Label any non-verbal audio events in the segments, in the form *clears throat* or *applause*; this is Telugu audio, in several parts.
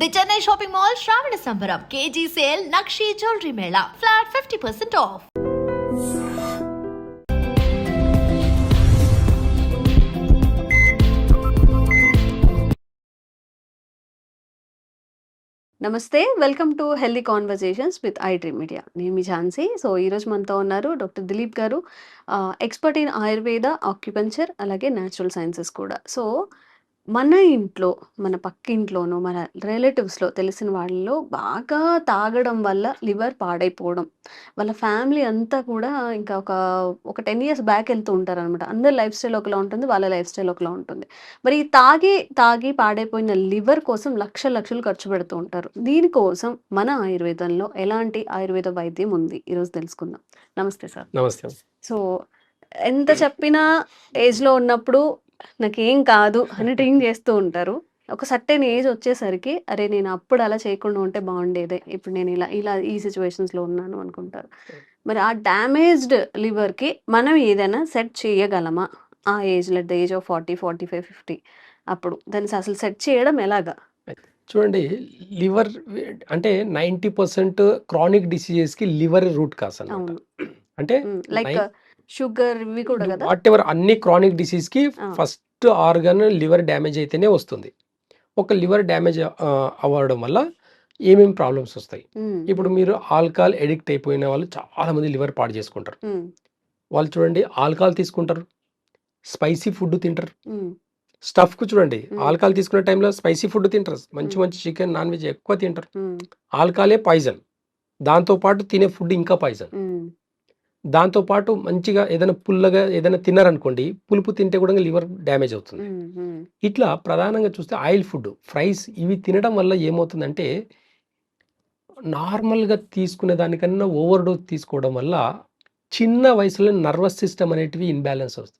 The Chennai shopping mall Shravana Sambaram KG sale Nakshi jewellery mela flat fifty percent off నమస్తే welcome to healthy conversations with I dream media నేను మీ ఝాన్సీ. సో ఈరోజు మనతో ఉన్నారు doctor Dilip garu expert in Ayurveda acupuncture అలాగే న్యాచురల్ సైన్సెస్ కూడా. సో మన ఇంట్లో మన పక్కింట్లోనో మన రిలేటివ్స్లో తెలిసిన వాళ్ళలో బాగా తాగడం వల్ల లివర్ పాడైపోవడం. వాళ్ళ ఫ్యామిలీ అంతా కూడా ఇంకా ఒక ఒక టెన్ ఇయర్స్ బ్యాక్ వెళ్తూ ఉంటారు అనమాట అందరి లైఫ్ స్టైల్ ఒకలా ఉంటుంది వాళ్ళ లైఫ్ స్టైల్ ఒకలా ఉంటుంది. మరి ఈ తాగి తాగి పాడైపోయిన లివర్ కోసం లక్ష లక్షలు ఖర్చు పెడుతూ ఉంటారు. దీనికోసం మన ఆయుర్వేదంలో ఎలాంటి ఆయుర్వేద వైద్యం ఉంది? ఈరోజు తెలుసుకుందాం. నమస్తే సార్. నమస్తే. సో ఎంత చెప్పినా ఏజ్లో ఉన్నప్పుడు నాకేం కాదు అని డ్రింక్ చేస్తూ ఉంటారు. ఒక సర్టెన్ ఏజ్ వచ్చేసరికి అరే నేను అప్పుడు అలా చేయకుండా ఉంటే బాగుండేదే. ఇప్పుడు నేను ఇలా ఇలా ఈ సిచ్యువేషన్స్లో ఉన్నాను అనుకుంటారు. మరి ఆ డ్యామేజ్డ్ లివర్కి మనం ఏదైనా సెట్ చేయగలమా? ఆ ఏజ్లో the age of forty forty five fifty అప్పుడు. దాన్ని అసలు సెట్ చేయడం ఎలాగా? చూడండి లివర్ అంటే నైంటీ పర్సెంట్ క్రానిక్ డిసీజెస్కి లివర్ రూట్ కాస్ అనమాట అంటే లైక్ షుగర్ ఇవి కూడా కదా? వాట్ ఎవర్ అన్ని క్రానిక్ డిసీజ్కి ఆ. ఫస్ట్ ఆర్గన్ లివర్ డ్యామేజ్ అయితేనే వస్తుంది. ఒక లివర్ డ్యామేజ్ అవ్వడం వల్ల ఏమేమి ప్రాబ్లమ్స్ వస్తాయి? ఇప్పుడు మీరు ఆల్కహాల్ ఎడిక్ట్ అయిపోయిన వాళ్ళు చాలా మంది లివర్ పాడు చేసుకుంటారు. వాళ్ళు చూడండి ఆల్కహాల్ తీసుకుంటారు. స్పైసీ ఫుడ్ తింటారు. స్టఫ్కు చూడండి. ఆల్కహాల్ తీసుకునే టైంలో స్పైసీ ఫుడ్ తింటారు. మంచి. మంచి చికెన్ నాన్ వెజ్ ఎక్కువ తింటారు. ఆల్కహాలే పాయిజన్ దాంతోపాటు తినే ఫుడ్ ఇంకా పాయిజన్ దాంతోపాటు మంచిగా ఏదైనా పుల్లగా ఏదైనా తిన్నారనుకోండి పులుపు తింటే కూడా లివర్ డ్యామేజ్ అవుతుంది. ఇట్లా ప్రధానంగా చూస్తే ఆయిల్ ఫుడ్ ఫ్రైస్ ఇవి తినడం వల్ల ఏమవుతుందంటే నార్మల్గా తీసుకునే దానికన్నా ఓవర్ డోస్ తీసుకోవడం వల్ల చిన్న వయసులో నర్వస్ సిస్టమ్ అనేటివి ఇన్బ్యాలెన్స్ వస్తుంది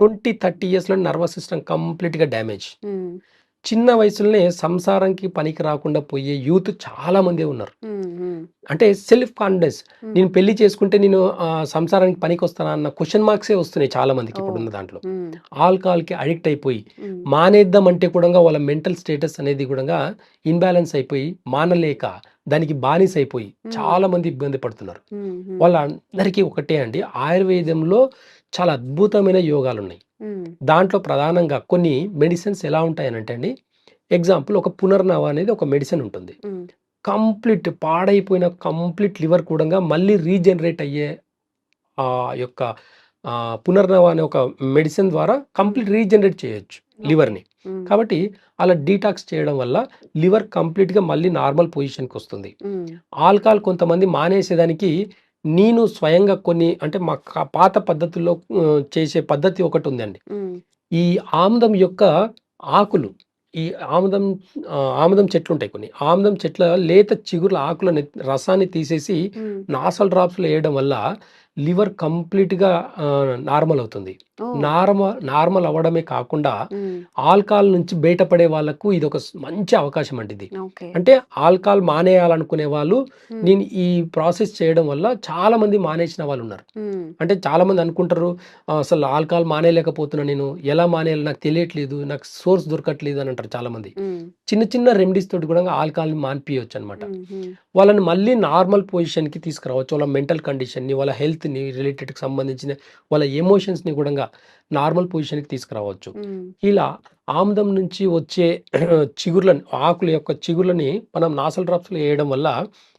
ట్వంటీ థర్టీ ఇయర్స్లో నర్వస్ సిస్టమ్ కంప్లీట్గా డ్యామేజ్. చిన్న వయసులోనే సంసారంకి పనికి రాకుండా పోయే యూత్ చాలా మంది ఉన్నారు. అంటే సెల్ఫ్ కాన్ఫిడెన్స్. నేను పెళ్ళి చేసుకుంటే నేను సంసారానికి పనికి వస్తానా అన్న క్వశ్చన్ మార్క్సే వస్తున్నాయి చాలా మందికి. ఇప్పుడున్న దాంట్లో. ఆల్కహాల్కి అడిక్ట్ అయిపోయి మానేద్దాం అంటే కూడా వాళ్ళ మెంటల్ స్టేటస్ అనేది కూడా ఇన్బ్యాలెన్స్ అయిపోయి మానలేక దానికి బానిస అయిపోయి. చాలా మంది ఇబ్బంది పడుతున్నారు. వాళ్ళందరికీ ఒకటే అండి ఆయుర్వేదంలో చాలా అద్భుతమైన యోగాలు ఉన్నాయి దాంట్లో ప్రధానంగా కొన్ని మెడిసిన్స్ ఎలా ఉంటాయనంటే అండి ఎగ్జాంపుల్ ఒక పునర్నవ అనేది ఒక మెడిసిన్ ఉంటుంది. కంప్లీట్ పాడైపోయిన కంప్లీట్ లివర్ కూడా మళ్ళీ రీజనరేట్ అయ్యే ఆ యొక్క పునర్నవ అనే ఒక మెడిసిన్ ద్వారా కంప్లీట్ రీజనరేట్ చేయొచ్చు లివర్ని. కాబట్టి అలా డీటాక్స్ చేయడం వల్ల లివర్ కంప్లీట్గా మళ్ళీ నార్మల్ పొజిషన్కి వస్తుంది. ఆల్కహాల్ కొంతమంది మానేసేదానికి నేను స్వయంగా కొన్ని అంటే మా పాత పద్ధతుల్లో చేసే పద్ధతి ఒకటి ఉందండి. ఈ ఆముదం యొక్క ఆకులు ఈ ఆముదం ఆముదం చెట్లు ఉంటాయి కొన్ని. ఆముదం చెట్ల లేత చిగుర్ల ఆకుల రసాన్ని తీసేసి నాసల్ డ్రాప్స్లో వేయడం వల్ల లివర్ కంప్లీట్గా నార్మల్ అవుతుంది. నార్మల్ నార్మల్ అవ్వడమే కాకుండా ఆల్కహాల్ నుంచి బయటపడే వాళ్ళకు ఇది ఒక మంచి అవకాశం అండి ఇది. అంటే ఆల్కహాల్ మానేయాలనుకునే వాళ్ళు నేను ఈ ప్రాసెస్ చేయడం వల్ల చాలా మంది మానేసిన వాళ్ళు ఉన్నారు. అంటే చాలా మంది అనుకుంటారు "ఆ, అసలు ఆల్కహాల్ మానేయలేకపోతున్నా నేను ఎలా మానేయాలి? నాకు తెలియట్లేదు నాకు సోర్స్ దొరకట్లేదు అని అంటారు చాలా మంది. చిన్న చిన్న రెమెడీస్ తోటి కూడా ఆల్కహాల్ని మాన్పియొచ్చు అనమాట వాళ్ళని మళ్ళీ నార్మల్ పొజిషన్కి తీసుకురావచ్చు వాళ్ళ మెంటల్ కండిషన్ని వాళ్ళ హెల్త్ని రిలేటెడ్కి సంబంధించిన వాళ్ళ ఎమోషన్స్ని కూడా నార్మల్ పొజిషన్కి తీసుకురావచ్చు. ఇలా ఆముదం నుంచి వచ్చే *clears throat* చిగుర్లను ఆకుల యొక్క చిగుర్లని మనం నాసల్ డ్రాప్స్లో వేయడం వల్ల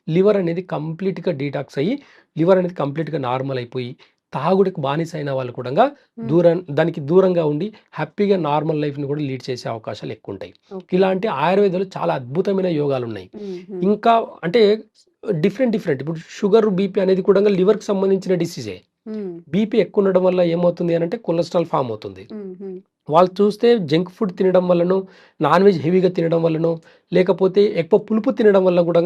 లివర్ అనేది కంప్లీట్గా డీటాక్స్ అయ్యి లివర్ అనేది కంప్లీట్గా నార్మల్ అయిపోయి తాగుడికి బానిస అయిన వాళ్ళు కూడా దూరం దానికి దూరంగా ఉండి హ్యాపీగా నార్మల్ లైఫ్ని కూడా లీడ్ చేసే అవకాశాలు ఎక్కువ ఉంటాయి. ఇలాంటి ఆయుర్వేదంలో చాలా అద్భుతమైన యోగాలు ఉన్నాయి ఇంకా అంటే డిఫరెంట్ డిఫరెంట్. ఇప్పుడు షుగర్ బీపీ అనేది కూడా లివర్కి సంబంధించిన డిసీజే. బీపీ ఎక్కువ ఉండడం వల్ల ఏమవుతుంది అని అంటే కొలెస్ట్రాల్ ఫామ్ అవుతుంది. వాళ్ళు చూస్తే జంక్ ఫుడ్ తినడం వల్లనో నాన్ వెజ్ హెవీగా తినడం వల్లనో లేకపోతే ఎక్కువ పులుపు తినడం వల్ల కూడా.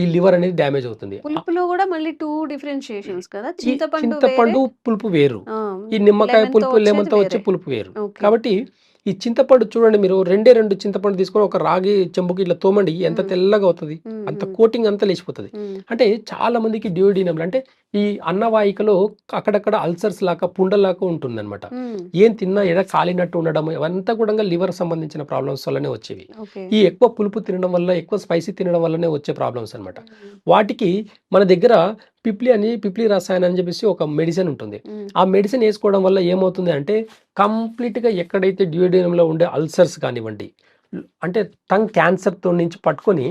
ఈ లివర్ అనేది డ్యామేజ్ అవుతుంది. పులుపులో కూడా మళ్ళీ టూ డిఫరెన్షియేషన్స్ కదా? ఈ చింతపండు పులుపు వేరు. ఈ నిమ్మకాయ పులుపు లెమన్తో వచ్చే. పులుపు వేరు. కాబట్టి ఈ చింతపండు చూడండి మీరు రెండే రెండు చింతపండు తీసుకొని ఒక రాగి చెంబుకి ఇట్లా తోమండి ఎంత. తెల్లగా అవుతుంది అంత కోటింగ్ అంతా లేచిపోతుంది. అంటే చాలా మందికి డ్యూడినమ్ అంటే ఈ అన్నవాహికలో అక్కడక్కడ అల్సర్స్ లాగా పుండలాగా ఉంటుంది అనమాట. ఏం తిన్నా ఎడ కాలినట్టు ఉండడం ఇవంతా కూడా లివర్ సంబంధించిన ప్రాబ్లమ్స్ వల్లనే వచ్చేవి. ఈ ఎక్కువ పులుపు తినడం వల్ల ఎక్కువ స్పైసీ తినడం వల్లనే వచ్చే ప్రాబ్లమ్స్ అనమాట వాటికి మన దగ్గర పిప్లి అని పిప్లి రసాయనం అని చెప్పేసి ఒక మెడిసిన్ ఉంటుంది. ఆ మెడిసిన్ వేసుకోవడం వల్ల ఏమవుతుంది అంటే కంప్లీట్గా ఎక్కడైతే డ్యూడినంలో ఉండే అల్సర్స్ కానివ్వండి అంటే టంగ్ క్యాన్సర్తో నుంచి పట్టుకొని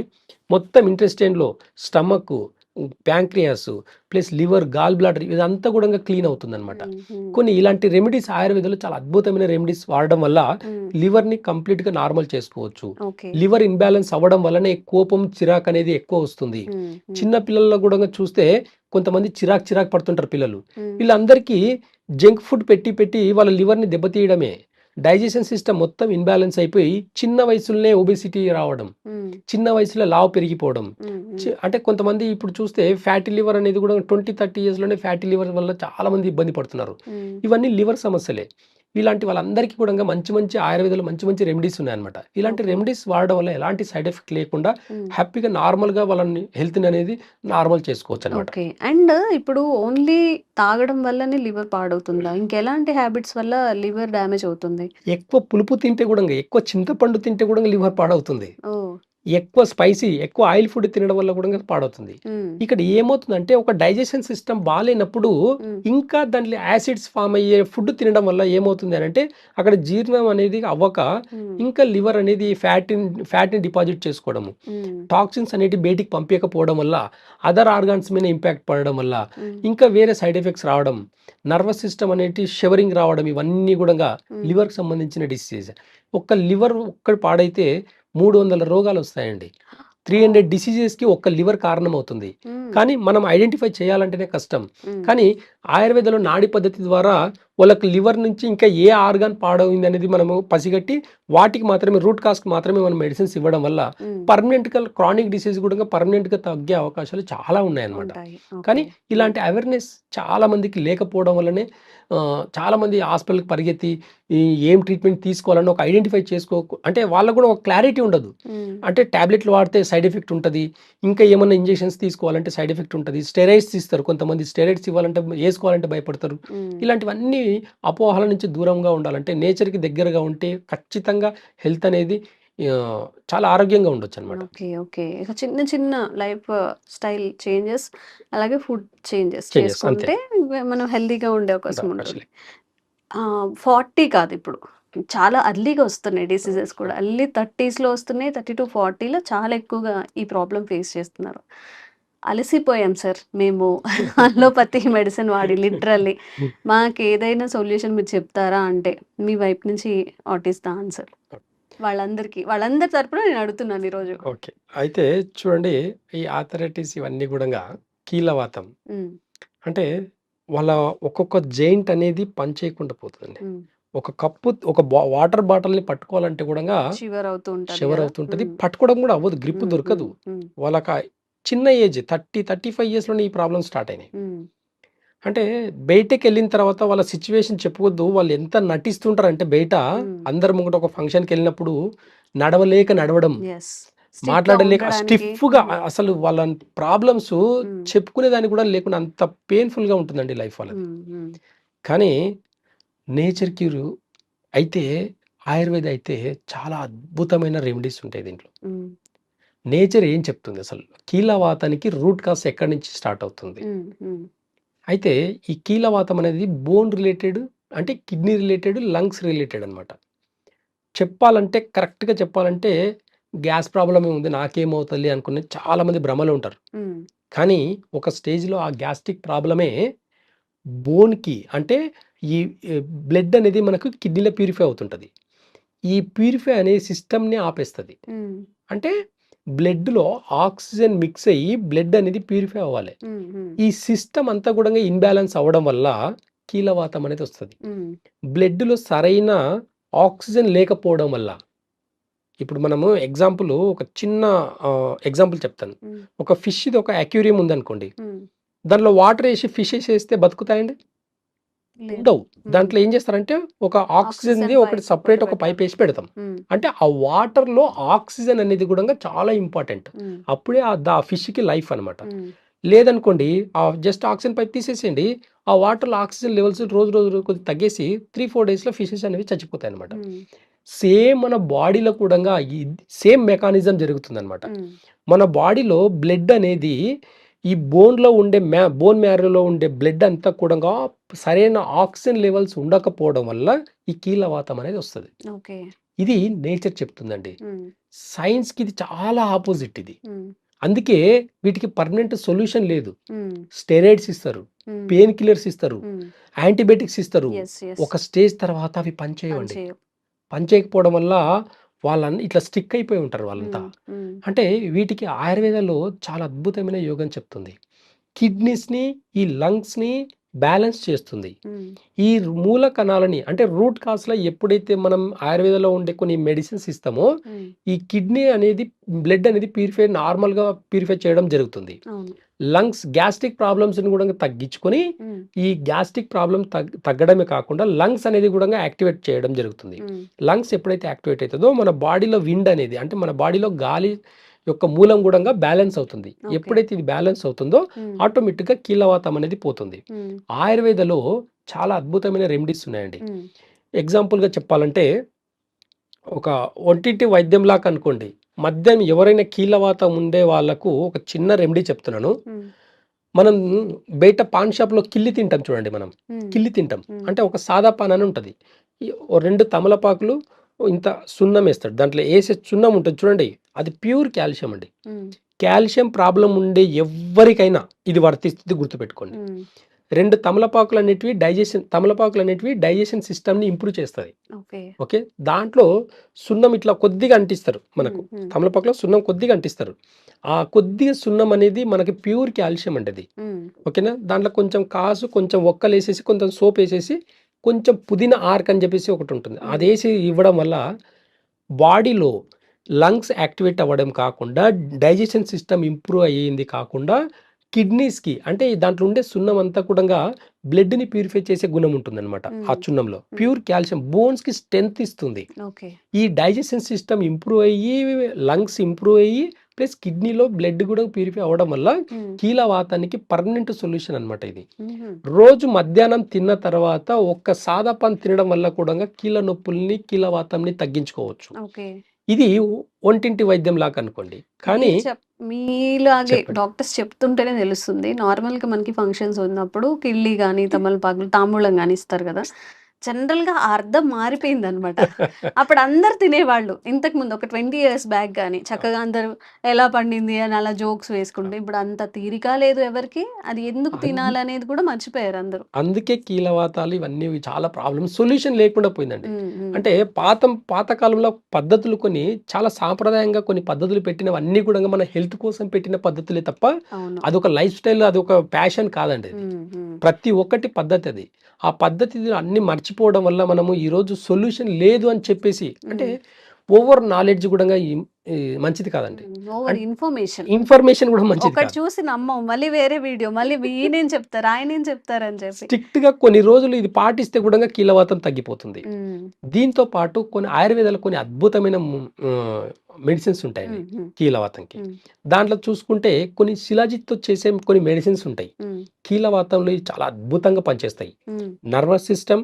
మొత్తం ఇంటెస్టైన్లో stomach pancreas plus liver gall bladder ఇదంతా కూడా క్లీన్ అవుతుంది అనమాట కొన్ని ఇలాంటి రెమెడీస్ ఆయుర్వేదంలో చాలా అద్భుతమైన రెమెడీస్ వాడడం వల్ల మ్మ్, లివర్ని కంప్లీట్గా నార్మల్ చేసుకోవచ్చు. లివర్ ఇన్బ్యాలెన్స్ అవ్వడం వల్లనే కోపం చిరాక్ అనేది ఎక్కువ వస్తుంది. చిన్న పిల్లల్లో కూడా చూస్తే కొంతమంది చిరాక్ చిరాక్ పడుతుంటారు పిల్లలు. వీళ్ళందరికీ జంక్ ఫుడ్ పెట్టి పెట్టి వాళ్ళ లివర్ని దెబ్బతీయడమే. డైజెషన్ సిస్టమ్ మొత్తం ఇన్బ్యాలెన్స్ అయిపోయి చిన్న వయసులోనే ఒబెసిటీ రావడం చిన్న వయసులో లావు పెరిగిపోవడం. అంటే కొంతమంది ఇప్పుడు చూస్తే ఫ్యాటీ లివర్ అనేది కూడా ట్వంటీ థర్టీ ఇయర్స్లోనే ఫ్యాటీ లివర్ వల్ల చాలా మంది ఇబ్బంది పడుతున్నారు. ఇవన్నీ లివర్ సమస్యలే. ఇలాంటి వాళ్ళందరికీ కూడా మంచి మంచి ఆయుర్వేదంలో మంచి మంచి రెమెడీస్ ఉన్నాయన్నమాట. ఇలాంటి. రెమెడీస్ వాడడం వల్ల ఎలాంటి సైడ్ ఎఫెక్ట్ లేకుండా. హ్యాపీగా నార్మల్గా వాళ్ళని హెల్త్ అనేది నార్మల్ చేసుకోవచ్చు అనమాట అండ్ ఇప్పుడు ఓన్లీ తాగడం వల్లనే లివర్ పాడవుతుందా? ఇంకెలాంటి హ్యాబిట్స్ వల్ల లివర్ డ్యామేజ్ అవుతుంది? ఎక్కువ పులుపు తింటే కూడా ఎక్కువ చింతపండు తింటే కూడా లివర్ పాడవుతుంది. ఎక్కువ స్పైసీ ఎక్కువ ఆయిల్ ఫుడ్ తినడం వల్ల కూడా పాడవుతుంది. ఇక్కడ ఏమవుతుందంటే ఒక డైజెషన్ సిస్టమ్ బాగాలేనప్పుడు ఇంకా దాంట్లో యాసిడ్స్ ఫామ్ అయ్యే ఫుడ్ తినడం వల్ల ఏమవుతుంది అని అంటే అక్కడ జీర్ణం అనేది అవ్వక ఇంకా లివర్ అనేది ఫ్యాట్ ఫ్యాట్ని డిపాజిట్ చేసుకోవడము. టాక్సిన్స్ అనేవి బయటికి పంపించకపోవడం వల్ల అదర్ ఆర్గాన్స్ మీద ఇంపాక్ట్ పడడం వల్ల ఇంకా వేరే సైడ్ ఎఫెక్ట్స్ రావడం నర్వస్ సిస్టమ్ అనేది షివరింగ్ రావడం ఇవన్నీ కూడా. లివర్కి సంబంధించిన డిసీజ్ ఒక్క లివర్ ఒక్కటి పాడైతే మూడు వందల రోగాలు వస్తాయండి త్రీ హండ్రెడ్ డిసీజెస్కి ఒక్క లివర్ కారణం అవుతుంది కానీ మనం ఐడెంటిఫై చేయాలంటేనే కష్టం. కానీ ఆయుర్వేదంలో నాడి పద్ధతి ద్వారా వాళ్ళకి లివర్ నుంచి ఇంకా ఏ ఆర్గాన్ పాడైంది అనేది మనము పసిగట్టి వాటికి మాత్రమే రూట్ కాస్కి మాత్రమే మనం మెడిసిన్స్ ఇవ్వడం వల్ల పర్మనెంట్గా క్రానిక్ డిసీజ్ కూడా పర్మనెంట్గా తగ్గే అవకాశాలు చాలా ఉన్నాయన్నమాట. కానీ. ఇలాంటి అవేర్నెస్ చాలా మందికి లేకపోవడం వల్లనే ఆ, చాలా మంది హాస్పిటల్కి పరిగెత్తి ఏం ట్రీట్మెంట్ తీసుకోవాలని ఒక ఐడెంటిఫై చేసుకో అంటే వాళ్ళకు కూడా ఒక క్లారిటీ ఉండదు. అంటే టాబ్లెట్లు వాడితే సైడ్ ఎఫెక్ట్ ఉంటుంది ఇంకా ఏమైనా ఇంజెక్షన్స్ తీసుకోవాలంటే సైడ్ ఎఫెక్ట్ ఉంటుంది స్టెరాయిడ్స్ ఇస్తారు కొంతమంది స్టెరాయిడ్స్ ఇవ్వాలంటే వేసుకోవాలంటే భయపడతారు. ఇలాంటివన్నీ అపోహల నుంచి దూరంగా ఉండాలంటే నేచర్కి దగ్గరగా ఉంటే ఖచ్చితంగా హెల్త్ అనేది చాలా ఆరోగ్యంగా ఉండొచ్చు అనమాట ఓకే ఓకే. ఇక చిన్న చిన్న లైఫ్ స్టైల్ చేంజెస్ అలాగే ఫుడ్ చేంజెస్. చేసుకుంటే మనం హెల్దీగా ఉండే అవకాశం ఉంటుంది. ఫార్టీ కాదు ఇప్పుడు. చాలా అర్లీగా వస్తున్నాయి డిసీజెస్ కూడా. అర్లీ థర్టీస్లో వస్తున్నాయి థర్టీ టు ఫార్టీలో చాలా ఎక్కువగా ఈ ప్రాబ్లం ఫేస్ చేస్తున్నారు. అలసిపోయాం సార్ మేము. *laughs* అలోపతి మెడిసిన్ వాడి లిటరల్లీ. మాకు ఏదైనా సొల్యూషన్ మీరు చెప్తారా అంటే మీ వైపు నుంచి ద ఆన్సర్. వాళ్ళందరికీ వాళ్ళందరి తరపున నేను అడుగుతున్నాను ఈరోజు. ఓకే. అయితే చూడండి ఈ ఆథరైటిస్ ఇవన్నీ కూడా కీలవాతం. అంటే వాళ్ళ ఒక్కొక్క జైంట్ అనేది పనిచేయకుండా పోతుంది ఉమ్. ఒక కప్పు ఒక వాటర్ బాటిల్ని పట్టుకోవాలంటే కూడా షివర్. అవుతుంటది పట్టుకోవడం కూడా అవ్వదు గ్రిప్ దొరకదు. వాళ్ళకి చిన్న ఏజ్ థర్టీ థర్టీ ఫైవ్ ఇయర్స్లోనే ఈ ప్రాబ్లమ్ స్టార్ట్ అయినాయి. అంటే బయటకి వెళ్ళిన తర్వాత వాళ్ళ సిచ్యువేషన్ చెప్పవద్దు వాళ్ళు ఎంత నటిస్తుంటారంటే బయట. అందరి ముంగట ఒక ఫంక్షన్కి వెళ్ళినప్పుడు నడవలేక నడవడం మాట్లాడలేక ఉండడానికి, స్టిఫ్గా ఉమ్, అసలు వాళ్ళ ప్రాబ్లమ్స్. చెప్పుకునే దానికి కూడా లేకుండా అంత పెయిన్ఫుల్గా ఉంటుందండి లైఫ్ ఉమ్, కానీ నేచర్ క్యూర్ అయితే ఆయుర్వేద అయితే చాలా అద్భుతమైన రెమెడీస్ ఉంటాయి దీంట్లో. నేచర్ ఏం చెప్తుంది అసలు? కీలవాతానికి రూట్ కాస్ ఎక్కడి నుంచి స్టార్ట్ అవుతుంది? అయితే ఈ కీలవాతం అనేది బోన్ రిలేటెడ్ అంటే కిడ్నీ రిలేటెడ్ లంగ్స్ రిలేటెడ్ అనమాట చెప్పాలంటే కరెక్ట్గా చెప్పాలంటే గ్యాస్ ప్రాబ్లమే ఉంది నాకేమవుతుంది అనుకునే చాలామంది భ్రమలు ఉంటారు. కానీ ఒక స్టేజ్లో ఆ గ్యాస్ట్రిక్ ప్రాబ్లమే బోన్కి అంటే ఈ బ్లడ్ అనేది మనకు కిడ్నీలో ప్యూరిఫై అవుతుంటుంది. ఈ ప్యూరిఫై అనే సిస్టమ్ని ఆపేస్తుంది. అంటే బ్లడ్లో ఆక్సిజన్ మిక్స్ అయ్యి బ్లడ్ అనేది ప్యూరిఫై అవ్వాలి. ఈ సిస్టమ్ అంతా కూడా ఇన్బ్యాలెన్స్ అవ్వడం వల్ల కీలవాతం అనేది వస్తుంది. బ్లడ్లో సరైన ఆక్సిజన్ లేకపోవడం వల్ల ఇప్పుడు మనము ఎగ్జాంపుల్ ఒక చిన్న ఎగ్జాంపుల్ చెప్తాను. ఒక ఫిష్ది ఒక అక్యూరియం ఉందనుకోండి. దానిలో వాటర్ వేసి ఫిషెస్ వేస్తే బతుకుతాయండి. ఉండవు. దాంట్లో ఏం చేస్తారంటే ఒక ఆక్సిజన్ ఒకటి పైప్ సెపరేట్ ఒకటి ఒక పైప్. ఏసి పెడతాం. అంటే ఆ వాటర్‌లో ఆక్సిజన్ అనేది గూడంగా చాలా ఇంపార్టెంట్. అప్పుడే ఆ ద ఫిష్‌కి లైఫ్ అనమాట. లేదనుకోండి ఆ జస్ట్ ఆక్సిజన్ పైప్ తీసేసేయండి. ఆ వాటర్‌లో ఆక్సిజన్ లెవెల్స్ రోజు రోజు కొద్దిగా తగ్గేసి 3, 4 డేస్‌లో ఫిషెస్ అనేవి చచ్చిపోతాయన్నమాట. హ్మ్. సేమ్ మన బాడీలో కూడంగా ఈ సేమ్ మెకానిజం జరుగుతుందన్నమాట. హ్మ్. మన బాడీలో బ్లడ్ అనేది ఈ బోన్‌లో ఉండే మ్యా బోన్ మ్యారోలో ఉండే బ్లడ్ అంతా కూడంగా సరైన ఆక్సిజన్ లెవెల్స్ ఉండకపోవడం వల్ల ఈ కీళ్ళవాతం అనేది వస్తది. ఇది నేచర్ చెప్తుందండి. సైన్స్‌కి ఇది చాలా అపోజిట్ ఇది. అందుకే వీటికి పర్మనెంట్ సొల్యూషన్ లేదు. స్టెరాయిడ్స్ ఇస్తారు. పెయిన్ కిల్లర్స్ ఇస్తారు. యాంటీబయాటిక్స్ ఇస్తారు. ఒక స్టేజ్ తర్వాత అవి. పనిచేయవు. పనిచేయకపోవడం వల్ల వాళ్ళన్ని ఇట్లా స్టిక్ అయిపోయి ఉంటారు వాళ్ళంతా. అంటే వీటికి ఆయుర్వేదంలో చాలా అద్భుతమైన యోగం చెప్తుంది. కిడ్నీస్‌ని, ఈ లంగ్స్‌ని బ్యాలెన్స్ చేస్తుంది. ఈ మూల కణాలని అంటే రూట్ కాజ్‌లో ఎప్పుడైతే మనం ఆయుర్వేదంలో ఉండే కొన్ని మెడిసిన్స్ ఇస్తామో. ఈ కిడ్నీ అనేది బ్లడ్ అనేది ప్యూరిఫై నార్మల్‌గా ప్యూరిఫై చేయడం జరుగుతుంది. లంగ్స్ గ్యాస్ట్రిక్ ప్రాబ్లమ్స్‌ని గూడా తగ్గించుకొని. ఈ గ్యాస్ట్రిక్ ప్రాబ్లమ్ తగ్ తగ్గడమే కాకుండా లంగ్స్ అనేది గూడంగా యాక్టివేట్ చేయడం జరుగుతుంది. లంగ్స్ ఎప్పుడైతే యాక్టివేట్ అయితదో మన బాడీలో విండ్ అనేది అంటే మన బాడీలో గాలి యొక్క మూలం గూడంగా బ్యాలెన్స్ అవుతుంది. ఎప్పుడైతే ఇది బ్యాలెన్స్ అవుతుందో. ఆటోమేటిక్‌గా కీళ్ళవాతం అనేది పోతుంది. ఆయుర్వేదలో చాలా అద్భుతమైన రెమెడీస్ ఉన్నాయండి. ఎగ్జాంపుల్‌గా చెప్పాలంటే ఒక ఒంటింటి వైద్యంలాగా అనుకోండి. మద్యం ఎవరైనా కీళ్ళవాతం ఉండే వాళ్ళకు ఒక చిన్న రెమెడీ చెప్తున్నాను. మనం బయట పాన్ షాప్‌లో కిల్లి తింటాం చూడండి మనం. కిల్లి తింటాం. అంటే ఒక సాదా పాన్ అని ఉంటది. 2 తమలపాకులు ఇంత సున్నం ఏస్తాడు. దాంట్లో ఏసే సున్నం ఉంటది చూడండి. అది ప్యూర్ కాల్షియం అండి. కాల్షియం ప్రాబ్లమ్ ఉండే ఎవ్వరికైనా ఇది వర్తిస్తుంది గుర్తుపెట్టుకోండి. 2 తమలపాకులు అనేటివి డైజెషన్ తమలపాకులు అనేటివి డైజెషన్ సిస్టమ్‌ని ఇంప్రూవ్ చేస్తది. ఓకే. దాంట్లో సున్నం ఇట్లా కొద్దిగా అంటిస్తారు మనకు. తమలపాకులో సున్నం కొద్దిగా అంటిస్తారు. ఆ కొద్దిగా సున్నం అనేది మనకి ప్యూర్ కాల్షియం అండి అది. హ్మ్. ఓకేనా. దాంట్లో కొంచెం కాసు, కొంచెం ఒక్కలేసేసి, కొంచెం సోపేసేసి, కొంచెం పుదీనా ఆర్క్ అని చెప్పేసి ఒకటుంటుంది. హ్మ్. అదేసి ఇవ్వడం వల్ల బాడీలో లంగ్స్ యాక్టివేట్ అవ్వడం కాకుండా డైజెషన్ సిస్టమ్ ఇంప్రూవ్ అయ్యింది కాకుండా కిడ్నీస్‌కి అంటే దాంట్లో ఉండే సున్నం అంతా కూడంగా బ్లడ్‌ని ప్యూరిఫై చేసే గుణం ఉంటుందన్నమాట. ఆ. చున్నంలో. ప్యూర్ కాల్షియం బోన్స్‌కి స్ట్రెంత్ ఇస్తుంది. ఈ డైజెషన్ సిస్టమ్ ఇంప్రూవ్ అయ్యి, లంగ్స్ ఇంప్రూవ్ అయ్యి, ప్లస్ కిడ్నీలో బ్లడ్ కూడా ప్యూరిఫై అవ్వడం వల్ల హ్మ్. కీళ్ళవాతానికి పర్మనెంట్ సొల్యూషన్ అన్నమాట ఇది. రోజు మధ్యాహ్నం తిన్న తర్వాత ఒక్క సాదా పాన్ తినడం వల్ల కూడంగా కీళ్ళ నొప్పుల్ని, కీళ్ళవాతంని తగ్గించుకోవచ్చు. ఇది ఒంటింటి వైద్యంలాగా అనుకోండి. కానీ మీలాగే. డాక్టర్స్ చెప్తుంటేనే తెలుస్తుంది. నార్మల్‌గా మనకి ఫంక్షన్స్ ఉన్నప్పుడు కిళ్ళి గాని, తమలపాకులు, తాంబూలం గాని ఇస్తారు గదా! జనరల్‌గా ఆ అర్థం మారిపోయిందనమాట. అప్పుడు అందరూ తినేవాళ్ళు. ఇంతకుముందు ఒక 20 ఇయర్స్ బ్యాక్ గాని చక్కగా అందరూ ఎలా పండింది అని అలా జోక్స్ వేసుకుంటూ. ఇప్పుడు అంత తీరిక లేదు ఎవరికీ. అది ఎందుకు అందు తినాలనేది కూడా మర్చిపోయారు అందరూ. అందుకే కీళ్ళవాతాలు ఇవన్నీ చాలా ప్రాబ్లమ్స్ సొల్యూషన్ లేకుండా పోయిందండి. అంటే పాతం పాత కాలంలో పద్ధతులు కొన్ని చాలా సాంప్రదాయంగా కొన్ని పద్ధతులు పెట్టినవన్నీ కూడంగా మన హెల్త్ కోసం పెట్టిన పద్ధతులే తప్ప. అదొక లైఫ్ స్టైల్ అదొక ప్యాషన్ కాదండి అది. ప్రతి ఒక్కటి పద్ధతి అది. ఆ పద్ధతిని అన్నీ మర్చిపోవడం వల్ల మనము ఈరోజు సొల్యూషన్ లేదు అని చెప్పేసి అంటే హ్మ్. ఓవర్ నాలెడ్జ్ ఈ మంచిది కాదండి. Over an information. ఇన్ఫర్మేషన్ గూడా మంచిది ఒకటి. చూసి నమ్మం. మళ్ళీ వేరే వీడియో. మళ్ళీ ఈయనేం చెప్తారు, ఆయనేం చెప్తారని చెప్పి. స్ట్రిక్ట్‌గా కొన్ని రోజులు ఇది పాటిస్తే గూడంగా కీళ్ళవాతం తగ్గిపోతుంది. హ్మ్. దీంతో పాటు కొన్ని ఆయుర్వేదాలో కొన్ని అద్భుతమైన మెడిసిన్స్ ఉంటాయండి. కీళ్ళవాతంకి. హ్మ్. దాంట్లో చూసుకుంటే కొన్ని శిలాజిత్‌తో చేసే కొన్ని మెడిసిన్స్ ఉంటాయి. ఇవి చాలా అద్భుతంగా పనిచేస్తాయి. Nervous system,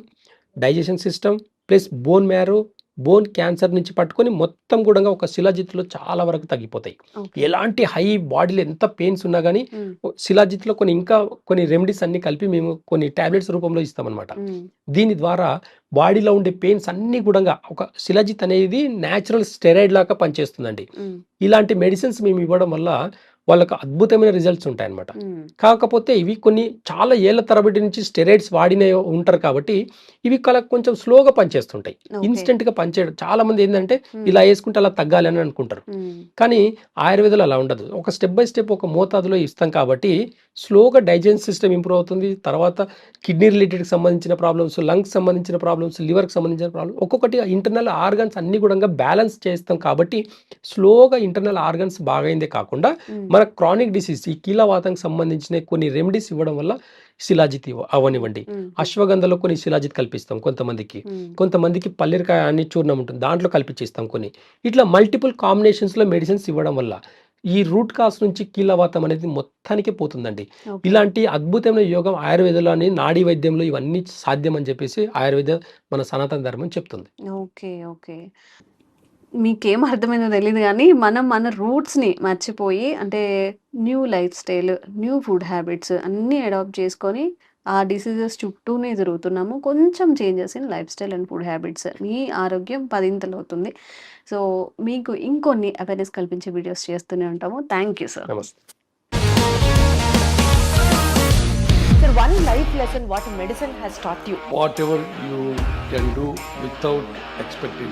digestion system plus bone marrow, bone cancer నుంచి పట్టుకొని మొత్తం గూడంగా ఒక శిలాజిత్‌లో చాలా వరకు తగ్గిపోతాయి. ఎలాంటి హై బాడీలో ఎంత పెయిన్స్ ఉన్నా గాని హ్మ్. శిలాజిత్‌లో కొన్ని ఇంకా కొన్ని రెమెడీస్ అన్నీ కలిపి మేము కొన్ని టాబ్లెట్స్ రూపంలో ఇస్తామన్నమాట. దీని ద్వారా బాడీలో ఉండే పెయిన్స్ అన్నీ గూడంగా ఒక శిలాజిత్ అనేది నేచురల్ స్టెరాయిడ్ లాగా పనిచేస్తుందండి. ఇలాంటి మెడిసిన్స్ మేము ఇవ్వడం వల్ల వాళ్ళకి అద్భుతమైన రిజల్ట్స్ ఉంటాయన్నమాట. కాకపోతే ఇవి కొన్ని చాలా ఏళ్ళ తరబడి నుంచి స్టెరాయిడ్స్ వాడినే ఉంటారు కాబట్టి ఇవి కల కొంచెం స్లోగా పనిచేస్తుంటాయి. ఇన్‌స్టంట్‌గా పనిచేయడం చాలామంది ఏందంటే హ్మ్. ఇలా యేసుకుంటే అలా తగ్గాలి అని అనుకుంటారు. కానీ ఆయుర్వేదంలో అలా ఉండదు. ఒక స్టెప్ బై స్టెప్ ఒక మోతాదులో ఇస్తాం కాబట్టి స్లోగా డైజెషన్ సిస్టమ్ ఇంప్రూవ్ అవుతుంది. తర్వాత కిడ్నీ రిలేటెడ్‌కి సంబంధించిన ప్రాబ్లమ్స్, లంగ్స్ సంబంధించిన ప్రాబ్లమ్స్, లివర్‌కి సంబంధించిన ప్రాబ్లమ్స్ ఒక్కొక్కటి ఇంటర్నల్ ఆర్గాన్స్ అన్నీ గూడంగా బ్యాలెన్స్ చేస్తాం కాబట్టి స్లోగా ఇంటర్నల్ ఆర్గాన్స్ బాగయిందే కాకుండా. మన క్రానిక్ డిసీజ్ ఈ కీలవాతానికి సంబంధించిన కొన్ని రెమెడీస్ ఇవ్వడం వల్ల శిలాజిత్ అవనివ్వండి అశ్వగంధలో కొన్ని శిలాజిత్ కల్పిస్తాం కొంతమందికి. కొంతమందికి పల్లిరకాయ అని చూర్ణం ఉంటుంది దాంట్లో కల్పించేస్తాం కొన్ని. ఇట్లా మల్టిపుల్ కాంబినేషన్స్లో మెడిసిన్స్ ఇవ్వడం వల్ల ఈ రూట్ కాస్ నుంచి కీలవాతం అనేది మొత్తానికి పోతుందండి. ఇలాంటి అద్భుతమైన యోగం ఆయుర్వేదంలోని నాడీ వైద్యంలో ఇవన్నీ సాధ్యం అని చెప్పేసి ఆయుర్వేద మన సనాతన ధర్మం చెప్తుంది. Okay okay. మీకేం అర్థమైందో తెలియదు కానీ మనం మన రూట్స్ని మర్చిపోయి అంటే new life style new food habits అన్నీ అడాప్ట్ చేసుకొని ఆ డిసీజెస్ చుట్టూనే తిరుగుతున్నాము. కొంచెం changes in life style and food habits. మీ ఆరోగ్యం పదింతలు అవుతుంది. సో మీకు ఇంకొన్ని అవేర్నెస్ కల్పించే వీడియోస్ చేస్తూనే ఉంటాము. Thank you sir. నమస్తే. Sir, one life lesson what medicine has taught you. whatever you can do without expecting.